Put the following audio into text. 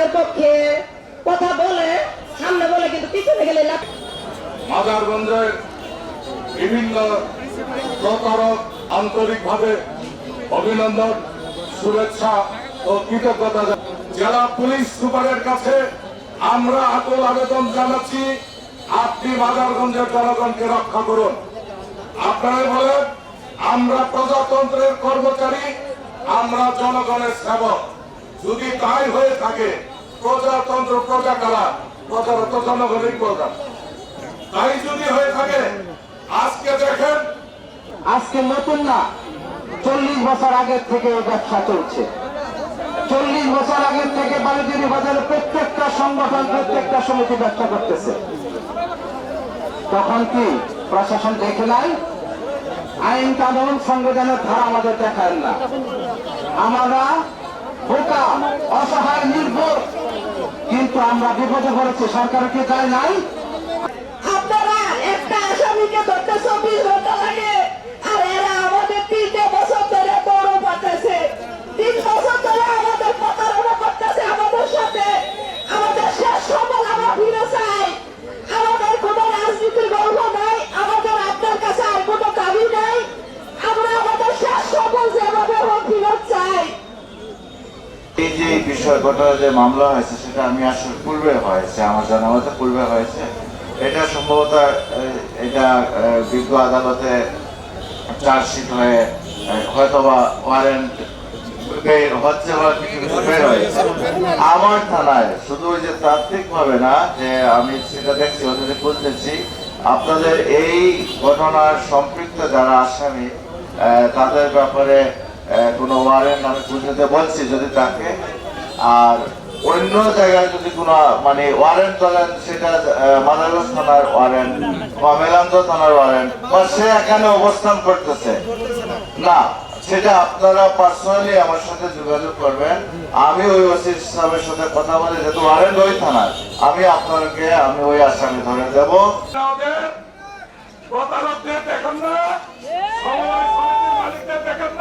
আমাদের পক্ষে কথা বলে, সামনে বলে কিন্তু পিছনে গেলে মাদারগঞ্জে বিভিন্ন প্রকারক আন্তরিকভাবে অভিনন্দন, শুভেচ্ছা ও কৃতজ্ঞতা জেলা পুলিশ সুপারের কাছে আমরা আকুল আবেদন জানাচ্ছি, আপনি মাদারগঞ্জের জনগণকে রক্ষা করুন। আপনারা বলেন, আমরা প্রজাতন্ত্রের কর্মচারী, আমরা জনগণের সেবক। যদি তাই হয়ে থাকে প্রজাতন্ত্র প্রজা কারা প্রজারা তো জনগণের প্রজা। তাই যদি হয়ে থাকে, আজকে দেখেন, আজকে নতুন না চল্লিশ বছর আগের থেকে ব্যবসা চলছে। চল্লিশ বছর আগের থেকে বালুজুরি বাজারে প্রত্যেকটা সংগঠন, প্রত্যেকটা সমিতি ব্যবসা করতেছে। তখন কি প্রশাসন দেখে নাই? আইন, কানুন, সংবিধানের ধারা আমাদের দেখায় না। আমরা আমরা বিপদে পড়েছি সরকারকে দায় নাই? এই যে বিষয় ঘটনা যে মামলা হয়েছে, সেটা আমি আসলে পূর্বে হয়েছে, আমার জানা পূর্বে হয়েছে। এটা সম্ভবত এটা বিজ্ঞ আদালতে চার্জশিট হয়ে হয়তোবা ওয়ারেন্ট হচ্ছে বা কিছু বের হয়েছে। আমার থানায় শুধু ওই যে তাত্ত্বিক ভাবে না, যে আমি সেটা দেখছি ওদের খুঁজতেছি, আপনাদের এই ঘটনার সম্পৃক্ত যারা আসামি তাদের ব্যাপারে কোনো ওয়ারেন্ট আমি খুঁজতে বলছি যদি তাকে। আর অন্য জায়গায় যদি কোনো মানে ওয়ারেন্ট বলেন সেটা মাদারগঞ্জ থানার ওয়ারেন্ট বা মেলান্দ থানার ওয়ারেন্ট বা সে এখানে অবস্থান করতেছে। না, সেটা আপনারা পার্সোনালি আমার সাথে যোগাযোগ করবেন। আমি ওই ওসি সাহেবের সাথে কথা বলে, যেহেতু ওয়ারেন্ট ওই থানার। আমি আপনাকে, আমি ওই আসামি ধরে দেবো। দেখেন না।